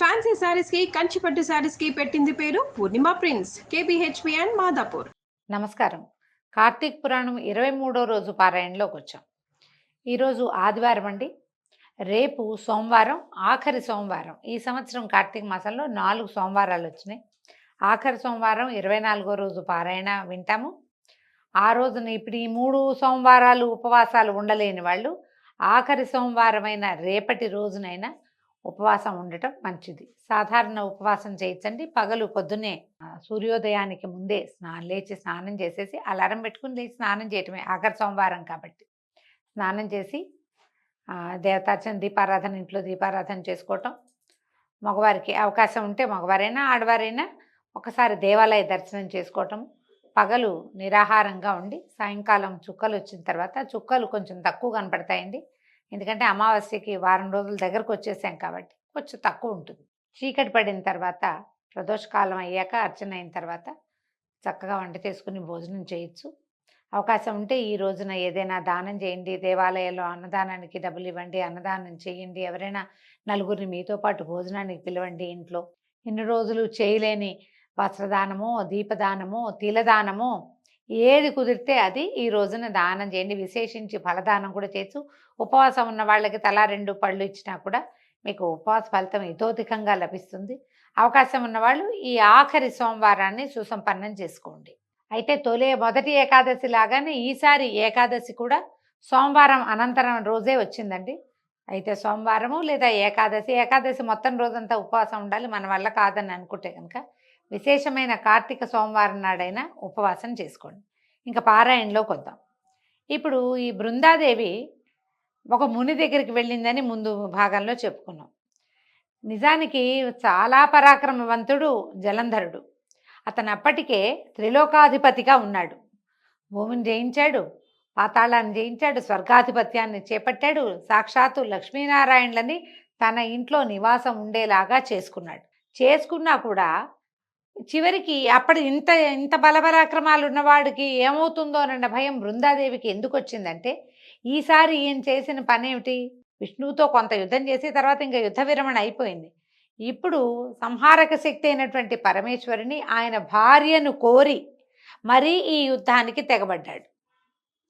Fancy శారీస్కి కంచిపట్టు శారీస్కి పెట్టింది పేరు పూర్ణిమ ప్రిన్స్ కేబిహెచ్పి అండ్ మాదాపూర్ నమస్కారం. కార్తీక్ పురాణం ఇరవై మూడో రోజు పారాయణలోకి వచ్చాం. ఈరోజు ఆదివారం అండి. రేపు సోమవారం ఆఖరి సోమవారం. ఈ సంవత్సరం కార్తీక మాసంలో నాలుగు సోమవారాలు వచ్చినాయి. ఆఖరి సోమవారం ఇరవై నాలుగో రోజు పారాయణ వింటాము. ఆ రోజున ఇప్పుడు ఈ మూడు సోమవారాలు ఉపవాసాలు ఉండలేని వాళ్ళు ఆఖరి సోమవారమైన రేపటి రోజునైనా ఉపవాసం ఉండటం మంచిది. సాధారణ ఉపవాసం చేయొచ్చండి. పగలు పొద్దున్నే సూర్యోదయానికి ముందే స్నానం లేచి స్నానం చేసేసి అలారం పెట్టుకుని లేచి స్నానం చేయటమే. ఆఖరి సోమవారం కాబట్టి. స్నానం చేసి దేవతార్చన దీపారాధన ఇంట్లో దీపారాధన చేసుకోవటం. మగవారికి అవకాశం ఉంటే మగవారైనా ఆడవారైనా ఒకసారి దేవాలయ దర్శనం చేసుకోవటం. పగలు నిరాహారంగా ఉండి సాయంకాలం చుక్కలు వచ్చిన తర్వాత చుక్కలు కొంచెం తక్కువ కనపడతాయండి. ఎందుకంటే అమావాస్యకి వారం రోజుల దగ్గరకు వచ్చేసాం కాబట్టి కొంచెం తక్కువ ఉంటుంది. చీకటి పడిన తర్వాత ప్రదోషకాలం అయ్యాక అర్చన అయిన తర్వాత చక్కగా వంట చేసుకుని భోజనం చేయొచ్చు. అవకాశం ఉంటే ఈ రోజున ఏదైనా దానం చేయండి దేవాలయంలో అన్నదానానికి డబ్బులు ఇవ్వండి అన్నదానం చేయండి ఎవరైనా నలుగురిని మీతో పాటు భోజనానికి పిలవండి ఇంట్లో. ఇన్ని రోజులు చేయలేని వస్త్రదానమో దీపదానమో తిలదానమో ఏది కుదిరితే అది ఈ రోజున దానం చేయండి. విశేషించి ఫలదానం కూడా చేయొచ్చు ఉపవాసం ఉన్న వాళ్ళకి తలా రెండు పళ్ళు ఇచ్చినా కూడా మీకు ఉపవాస ఫలితం ఇతోధికంగా లభిస్తుంది. అవకాశం ఉన్నవాళ్ళు ఈ ఆఖరి సోమవారాన్ని సుసంపన్నం చేసుకోండి. అయితే తొలే మొదటి ఏకాదశి లాగానే ఈసారి ఏకాదశి కూడా సోమవారం అనంతరం రోజే వచ్చిందండి. అయితే సోమవారము లేదా ఏకాదశి ఏకాదశి మొత్తం రోజంతా ఉపవాసం ఉండాలి. మన వల్ల కాదని అనుకుంటే కనుక విశేషమైన కార్తీక సోమవారం నాడైనా ఉపవాసం చేసుకోండి. ఇంకా పారాయణలోకి వద్దాం ఇప్పుడు ఈ బృందాదేవి ఒక ముని దగ్గరికి వెళ్ళిందని ముందు భాగంలో చెప్పుకున్నాం. నిజానికి చాలా పరాక్రమవంతుడు జలంధరుడు. అతను అప్పటికే త్రిలోకాధిపతిగా ఉన్నాడు. భూమిని జయించాడు పాతాళాన్ని జయించాడు స్వర్గాధిపత్యాన్ని చేపట్టాడు. సాక్షాత్తు లక్ష్మీనారాయణలని తన ఇంట్లో నివాసం ఉండేలాగా చేసుకున్నాడు. చేసుకున్నా కూడా చివరికి అప్పటి ఇంత ఇంత బలపరాక్రమాలు ఉన్నవాడికి ఏమవుతుందోనన్న భయం బృందాదేవికి ఎందుకు వచ్చిందంటే ఈసారి ఈయన చేసిన పనేమిటి? విష్ణువుతో కొంత యుద్ధం చేసి తర్వాత ఇంకా యుద్ధ విరమణ అయిపోయింది. ఇప్పుడు సంహారక శక్తి అయినటువంటి పరమేశ్వరిని ఆయన భార్యను కోరి మరీ ఈ యుద్ధానికి తెగబడ్డాడు.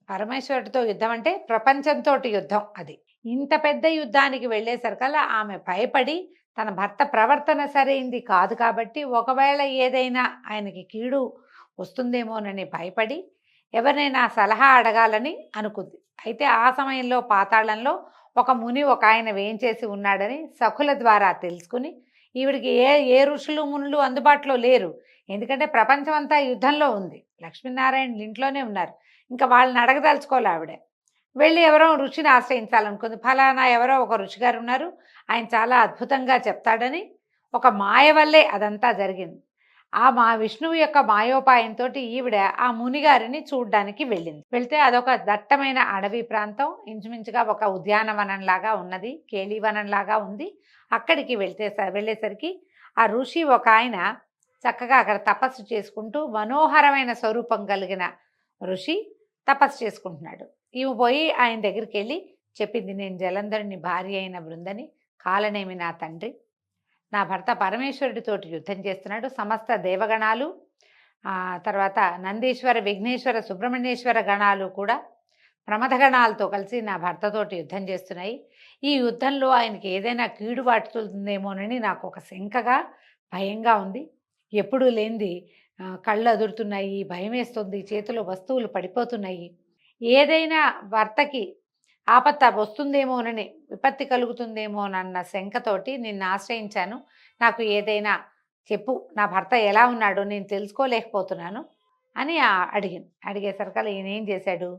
పరమేశ్వరుడితో యుద్ధం అంటే ప్రపంచంతో యుద్ధం అది. ఇంత పెద్ద యుద్ధానికి వెళ్ళేసరికల్లా ఆమె భయపడి తన భర్త ప్రవర్తన సరైంది కాదు కాబట్టి ఒకవేళ ఏదైనా ఆయనకి కీడు వస్తుందేమోనని భయపడి ఎవరినైనా సలహా అడగాలని అనుకుంది. అయితే ఆ సమయంలో పాతాళంలో ఒక ముని ఒక ఆయన వేయించేసి ఉన్నాడని సఖుల ద్వారా తెలుసుకుని ఈవిడికి ఏ ఏ ఋషులు మునులు అందుబాటులో లేరు. ఎందుకంటే ప్రపంచం అంతా యుద్ధంలో ఉంది. లక్ష్మీనారాయణ ఇంట్లోనే ఉన్నారు. ఇంకా వాళ్ళని అడగదలుచుకోవాలి ఆవిడ. వెళ్ళి ఎవరో రుచిని ఆశ్రయించాలనుకుంది. ఫలానా ఎవరో ఒక ఋషి గారు ఉన్నారు. ఆయన చాలా అద్భుతంగా చెప్తాడని ఒక మాయ వల్లే అదంతా జరిగింది. ఆ మా విష్ణువు యొక్క మాయోపాయంతో ఈవిడ ఆ మునిగారిని చూడ్డానికి వెళ్ళింది. వెళ్తే అదొక దట్టమైన అడవి ప్రాంతం. ఇంచుమించుగా ఒక ఉద్యానవనం లాగా ఉన్నది. కేళీవనంలాగా ఉంది. అక్కడికి వెళ్తే వెళ్ళేసరికి ఆ ఋషి ఒక ఆయన చక్కగా అక్కడ తపస్సు చేసుకుంటూ మనోహరమైన స్వరూపం కలిగిన ఋషి తపస్సు చేసుకుంటున్నాడు. ఈమె పోయి ఆయన దగ్గరికి వెళ్ళి చెప్పింది నేను జలంధరుని భార్య అయిన బృందని కాలనేమి నా తండ్రి. నా భర్త పరమేశ్వరుడితోటి యుద్ధం చేస్తున్నాడు. సమస్త దేవగణాలు తర్వాత నందీశ్వర విఘ్నేశ్వర సుబ్రహ్మణ్యేశ్వర గణాలు కూడా ప్రమథ గణాలతో కలిసి నా భర్తతోటి యుద్ధం చేస్తున్నాయి. ఈ యుద్ధంలో ఆయనకి ఏదైనా కీడు పట్టుతుందేమోనని నాకు ఒక శంకగా భయంగా ఉంది. ఎప్పుడూ లేనిది కళ్ళు అదురుతున్నాయి భయం వేస్తుంది చేతిలో వస్తువులు పడిపోతున్నాయి. ఏదైనా భర్తకి ఆపత్త వస్తుందేమోనని విపత్తి కలుగుతుందేమోనన్న శంకతోటి నిన్ను ఆశ్రయించాను. నాకు ఏదైనా చెప్పు నా భర్త ఎలా ఉన్నాడో నేను తెలుసుకోలేకపోతున్నాను అని అడిగింది అడిగేసరికల్ ఈయన ఏం చేశాడు?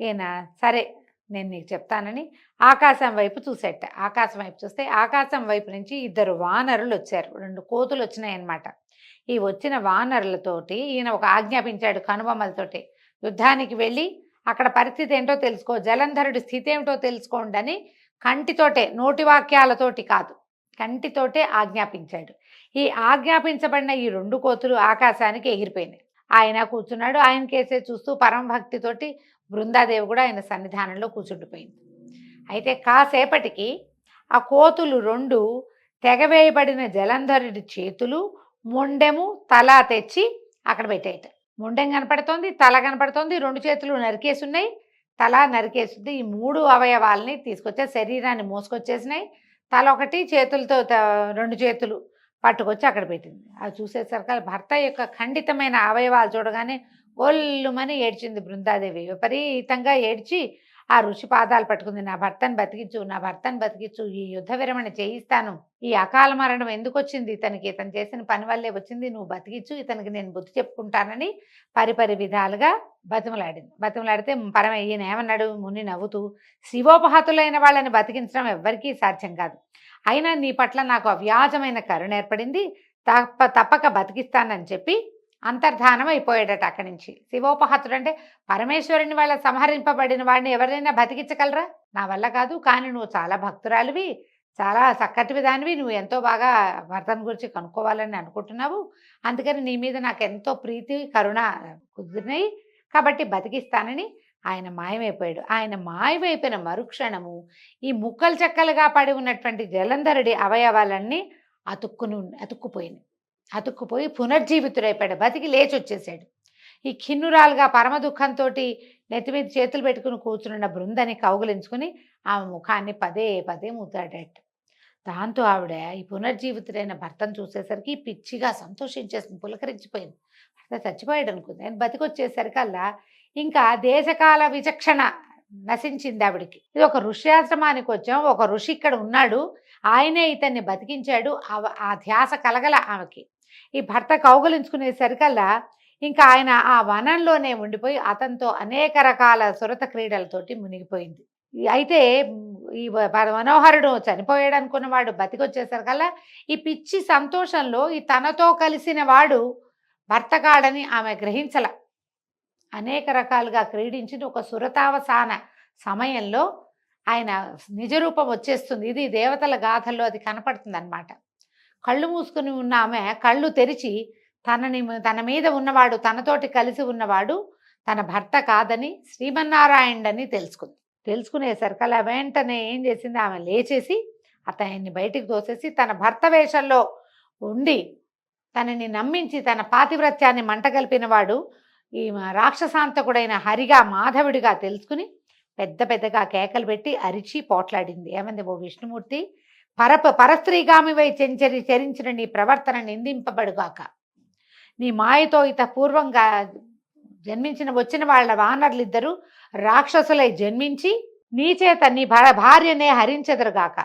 ఈయన సరే నేను నీకు చెప్తానని ఆకాశం వైపు చూసేట. ఆకాశం వైపు చూస్తే ఆకాశం వైపు నుంచి ఇద్దరు వానరులు వచ్చారు. రెండు కోతులు వచ్చినాయి అన్నమాట ఈ వచ్చిన వానరులతోటి ఈయన ఒక ఆజ్ఞాపించాడు కనుబొమ్మలతోటి. యుద్ధానికి వెళ్ళి అక్కడ పరిస్థితి ఏంటో తెలుసుకో జలంధరుడి స్థితి ఏమిటో తెలుసుకోండి అని కంటితోటే నోటి వాక్యాలతోటి కాదు కంటితోటే ఆజ్ఞాపించాడు. ఈ ఆజ్ఞాపించబడిన ఈ రెండు కోతులు ఆకాశానికి ఎగిరిపోయినాయి. ఆయన కూర్చున్నాడు ఆయన కేసే చూస్తూ పరమ భక్తితోటి బృందాదేవి కూడా ఆయన సన్నిధానంలో కూర్చుండిపోయింది. అయితే కాసేపటికి ఆ కోతులు రెండు తెగవేయబడిన జలంధరుడి చేతులు మొండెము తల తెచ్చి అక్కడ పెట్టేయట. మొండెం కనపడుతోంది తల కనపడుతోంది రెండు చేతులు నరికేసి ఉన్నాయి తల నరికేసింది ఈ మూడు అవయవాల్ని తీసుకొచ్చే శరీరాన్ని మోసుకొచ్చేసినాయి. తల ఒకటి చేతులతో త- రెండు చేతులు పట్టుకొచ్చి అక్కడ పెట్టింది. అది చూసేసరికి భర్త యొక్క ఖండితమైన అవయవాలు చూడగానే ఒల్లుమని ఏడ్చింది బృందాదేవి. విపరీతంగా ఏడ్చి ఆ ఋషి పాదాలు పట్టుకుంది. నా భర్తను బతికించు నా భర్తను బతికించు ఈ యుద్ధ విరమణ చేయిస్తాను. ఈ అకాల మరణం ఎందుకు వచ్చింది ఇతనికి ఇతను చేసిన పని వల్లే వచ్చింది. నువ్వు బతికించు ఇతనికి నేను బుద్ధి చెప్పుకుంటానని పరిపరి విధాలుగా బతిమలాడింది. బతిమలాడితే పరమ ఈయన ఏమన్నాడు? ముని నవ్వుతూ శివోపహతులైన వాళ్ళని బతికించడం ఎవ్వరికీ సాధ్యం కాదు. అయినా నీ పట్ల నాకు అవ్యాజమైన కరుణ ఏర్పడింది. తప్ప తప్పక బతికిస్తానని చెప్పి అంతర్ధానం అయిపోయాడట అక్కడి నుంచి. శివోపహతుడు అంటే పరమేశ్వరుని వాళ్ళ సంహరింపబడిన వాడిని ఎవరైనా బతికించగలరా? నా వల్ల కాదు కానీ నువ్వు చాలా భక్తురాలివి చాలా చక్కటివి దానివి నువ్వు ఎంతో బాగా భర్తను గురించి కనుక్కోవాలని అనుకుంటున్నావు. అందుకని నీ మీద నాకు ఎంతో ప్రీతి కరుణ కుదిరినాయి. కాబట్టి బతికిస్తానని ఆయన మాయమైపోయాడు. ఆయన మాయమైపోయిన మరుక్షణము ఈ ముక్కలు చెక్కలుగా పడి ఉన్నటువంటి జలంధరుడి అవయవాలన్నీ అతుక్కుని అతుక్కుపోయినాయి. అతుక్కుపోయి పునర్జీవితుడైపోయాడు బతికి లేచి వచ్చేసాడు ఈ ఖిన్నురాలుగా పరమ దుఃఖంతో నెత్తి మీద చేతులు పెట్టుకుని కూర్చున్న బృందని కౌగులించుకుని ఆమె ముఖాన్ని పదే పదే ముద్దాడట దాంతో ఆవిడ ఈ పునర్జీవితుడైన భర్తను చూసేసరికి పిచ్చిగా సంతోషించేసింది పులకరించిపోయింది. భర్త చచ్చిపోయాడు అనుకుంది. ఆయన బతికొచ్చేసరికల్లా ఇంకా దేశకాల విచక్షణ నశించింది ఆవిడికి. ఇది ఒక ఋష్యాశ్రమానికి వచ్చాం. ఒక ఋషి ఇక్కడ ఉన్నాడు. ఆయనే ఇతన్ని బతికించాడు. ఆ- ఆ ధ్యాస కలగల ఆమెకి. ఈ భర్త కౌగులించుకునేసరికల్లా ఇంకా ఆయన ఆ వనంలోనే ఉండిపోయి అతనితో అనేక రకాల సురత క్రీడలతోటి మునిగిపోయింది. అయితే ఈ మనోహరుడు చనిపోయాడు అనుకున్నవాడు బతికొచ్చేసరికల్లా ఈ పిచ్చి సంతోషంలో ఈ తనతో కలిసిన వాడు భర్త కాడని ఆమె గ్రహించల. అనేక రకాలుగా క్రీడించిన ఒక సురతావసాన సమయంలో ఆయన నిజరూపం వచ్చేస్తుంది. ఇది దేవతల గాథల్లో అది కనపడుతుంది అనమాట కళ్ళు మూసుకుని ఉన్న ఆమె కళ్ళు తెరిచి తనని తన మీద ఉన్నవాడు తనతోటి కలిసి ఉన్నవాడు తన భర్త కాదని శ్రీమన్నారాయణుడని తెలుసుకుంది. తెలుసుకునేసరికి అలా వెంటనే ఏం చేసింది? ఆమె లేచేసి అతన్ని బయటికి తోసేసి తన భర్త వేషంలో ఉండి తనని నమ్మించి తన పాతివ్రత్యాన్ని మంటగలిపిన వాడు ఈ రాక్షసాంతకుడైన హరిగా మాధవుడిగా తెలుసుకుని పెద్ద పెద్దగా కేకలు పెట్టి అరిచి పోట్లాడింది. ఏమంది? ఓ విష్ణుమూర్తి పరప పరస్త్రీగామివై చెంచరి చరించిన నీ ప్రవర్తన నిందింపబడుగాక. నీ మాయతో ఇత పూర్వంగా జన్మించిన వచ్చిన వాళ్ళ వానరులిద్దరూ రాక్షసులై జన్మించి నీ చేత నీ భ భార్యనే హరించెదరుగాక.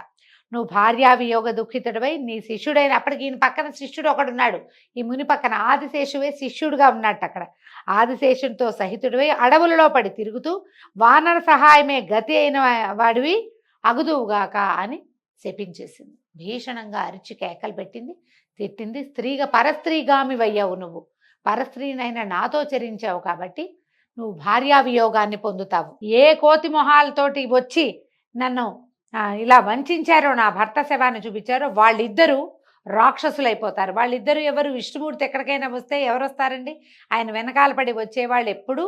నువ్వు భార్యావియోగ దుఃఖితుడివై నీ శిష్యుడైన అప్పటికి ఈయన పక్కన శిష్యుడు ఒకడున్నాడు. ఈ ముని పక్కన ఆదిశేషువే శిష్యుడుగా ఉన్నట్టు అక్కడ ఆదిశేషునితో సహితుడివై అడవులలో పడి తిరుగుతూ వానర సహాయమే గతి అయిన వాడివి అగుదువుగాక అని శపించేసింది. భీషణంగా అరిచి కేకలు పెట్టింది. తిట్టింది స్త్రీగా పరస్త్రీగామివయ్యావు నువ్వు. పరస్త్రీనైనా నాతో చరించావు కాబట్టి నువ్వు భార్యా వియోగాన్ని పొందుతావు. ఏ కోతి మొహాలతోటి వచ్చి నన్ను ఇలా వంచారో నా భర్త శవాన్ని చూపించారో వాళ్ళిద్దరూ రాక్షసులైపోతారు. వాళ్ళిద్దరూ ఎవరు? విష్ణుమూర్తి ఎక్కడికైనా వస్తే ఎవరు వస్తారండి ఆయన వెనకాల పడి వచ్చేవాళ్ళు ఎప్పుడు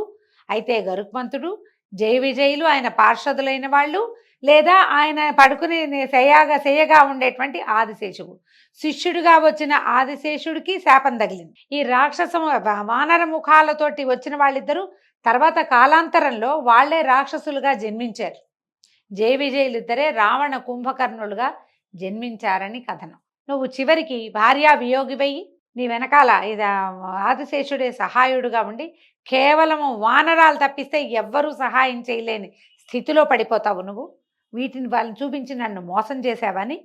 అయితే గరుక్మంతుడు జయ విజయులు ఆయన పార్షదులైన వాళ్ళు లేదా ఆయన పడుకుని శయ్యాగా శయ్యగా ఉండేటువంటి ఆదిశేషుడు. శిష్యుడిగా వచ్చిన ఆదిశేషుడికి శాపం తగిలింది. ఈ రాక్షస వానర ముఖాలతోటి వచ్చిన వాళ్ళిద్దరూ తర్వాత కాలాంతరంలో వాళ్ళే రాక్షసులుగా జన్మించారు. జయ విజయులిద్దరే రావణ కుంభకర్ణులుగా జన్మించారని కథనం. నువ్వు చివరికి భార్యా వియోగివై నీ వెనకాల ఇది ఆదిశేషుడే సహాయుడుగా ఉండి కేవలము వానరాలు తప్పిస్తే ఎవ్వరూ సహాయం చేయలేని స్థితిలో పడిపోతావు నువ్వు. వీటిని వాళ్ళని చూపించి నన్ను మోసం చేశావని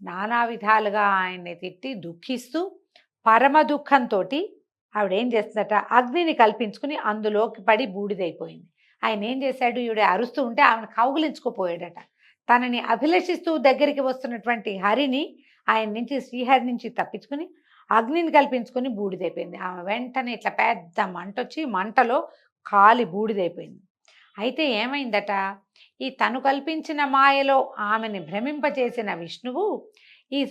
నానా విధాలుగా ఆయన్ని తిట్టి దుఃఖిస్తూ పరమ దుఃఖంతో ఆవిడ ఏం చేస్తుందట? అగ్నిని కల్పించుకుని అందులోకి పడి బూడిదైపోయింది. ఆయన ఏం చేశాడు? ఈవిడ అరుస్తూ ఉంటే ఆమెను కౌగులించుకుపోయాడట. తనని అభిలషిస్తూ దగ్గరికి వస్తున్నటువంటి హరిని ఆయన నుంచి శ్రీహరి నుంచి తప్పించుకుని అగ్నిని కల్పించుకొని బూడిదైపోయింది. ఆమె వెంటనే ఇట్లా పెద్ద మంట వచ్చి మంటలో కాలి బూడిదైపోయింది. అయితే ఏమైందట? ఈ తను కల్పించిన మాయలో ఆమెని భ్రమింపచేసిన విష్ణువు ఈ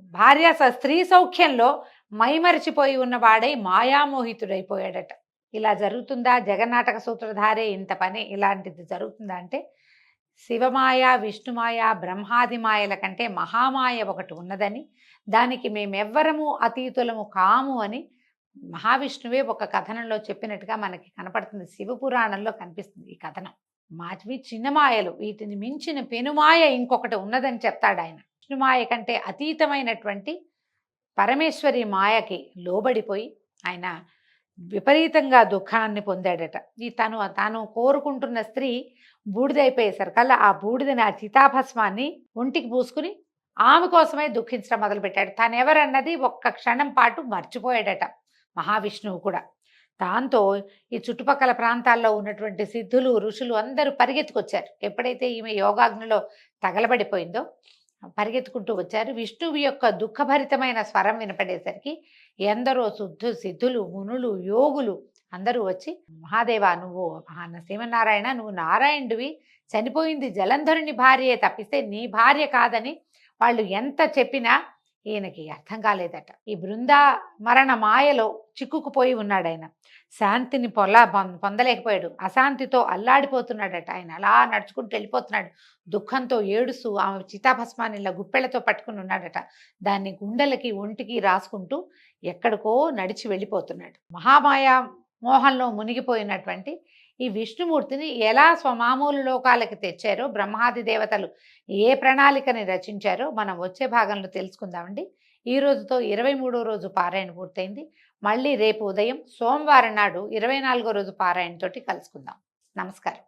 భార్య స- స్త్రీ సౌఖ్యంలో మైమరిచిపోయి ఉన్నవాడై మాయామోహితుడైపోయాడట. ఇలా జరుగుతుందా? జగన్నాటక సూత్రధారే ఇంత పని ఇలాంటిది జరుగుతుందా అంటే శివమాయ విష్ణుమాయ బ్రహ్మాది మాయల కంటే మహామాయ ఒకటి ఉన్నదని దానికి మేమెవ్వరము అతీతులము కాము అని మహావిష్ణువే ఒక కథనంలో చెప్పినట్టుగా మనకి కనపడుతుంది. శివపురాణంలో కనిపిస్తుంది ఈ కథనం. మావి చిన్నమాయలు. వీటిని మించిన పెనుమాయ ఇంకొకటి ఉన్నదని చెప్తాడు ఆయన. విష్ణుమాయ కంటే అతీతమైనటువంటి పరమేశ్వరి మాయకి లోబడిపోయి ఆయన విపరీతంగా దుఃఖాన్ని పొందాడట. ఈ తను తాను కోరుకుంటున్న స్త్రీ బూడిదైపోయేసరికల్లా ఆ బూడిదని ఆ చితాభస్మాన్ని ఒంటికి పూసుకుని ఆమె కోసమే దుఃఖించడం మొదలుపెట్టాడు. తనెవరన్నది ఒక్క క్షణం పాటు మర్చిపోయాడట మహావిష్ణువు కూడా. దాంతో ఈ చుట్టుపక్కల ప్రాంతాల్లో ఉన్నటువంటి సిద్ధులు ఋషులు అందరూ పరిగెత్తుకొచ్చారు. ఎప్పుడైతే ఈమె యోగాగ్నిలో తగలబడిపోయిందో పరిగెత్తుకుంటూ వచ్చారు. విష్ణువు యొక్క దుఃఖభరితమైన స్వరం వినపడేసరికి ఎందరో శుద్ధు సిద్ధులు మునులు యోగులు అందరూ వచ్చి మహాదేవ నువ్వు మహా శ్రీమన్నారాయణ నువ్వు నారాయణుడివి. చనిపోయింది జలంధరుని భార్యే తప్పిస్తే నీ భార్య కాదని వాళ్ళు ఎంత చెప్పినా ఈయనకి అర్థం కాలేదట. ఈ బృందా మరణ మాయలో చిక్కుకుపోయి ఉన్నాడు ఆయన శాంతిని పొల పొందలేకపోయాడు. అశాంతితో అల్లాడిపోతున్నాడట ఆయన. అలా నడుచుకుంటూ వెళ్ళిపోతున్నాడు. దుఃఖంతో ఏడుస్తూ ఆమె చితాభస్మాన్ని ఇలా గుప్పెళ్ళతో పట్టుకుని ఉన్నాడట. దాన్ని గుండెలకి ఒంటికి రాసుకుంటూ ఎక్కడికో నడిచి వెళ్ళిపోతున్నాడు. మహామాయ మోహంలో మునిగిపోయినటువంటి ఈ విష్ణుమూర్తిని ఎలా స్వమామూలు లోకాలకి తెచ్చారో బ్రహ్మాది దేవతలు ఏ ప్రణాళికని రచించారో మనం వచ్చే భాగంలో తెలుసుకుందామండి. ఈ రోజుతో ఇరవై మూడో రోజు పారాయణ పూర్తయింది. మళ్ళీ రేపు ఉదయం సోమవారం నాడు ఇరవై నాలుగో రోజు పారాయణతోటి కలుసుకుందాం. నమస్కారం.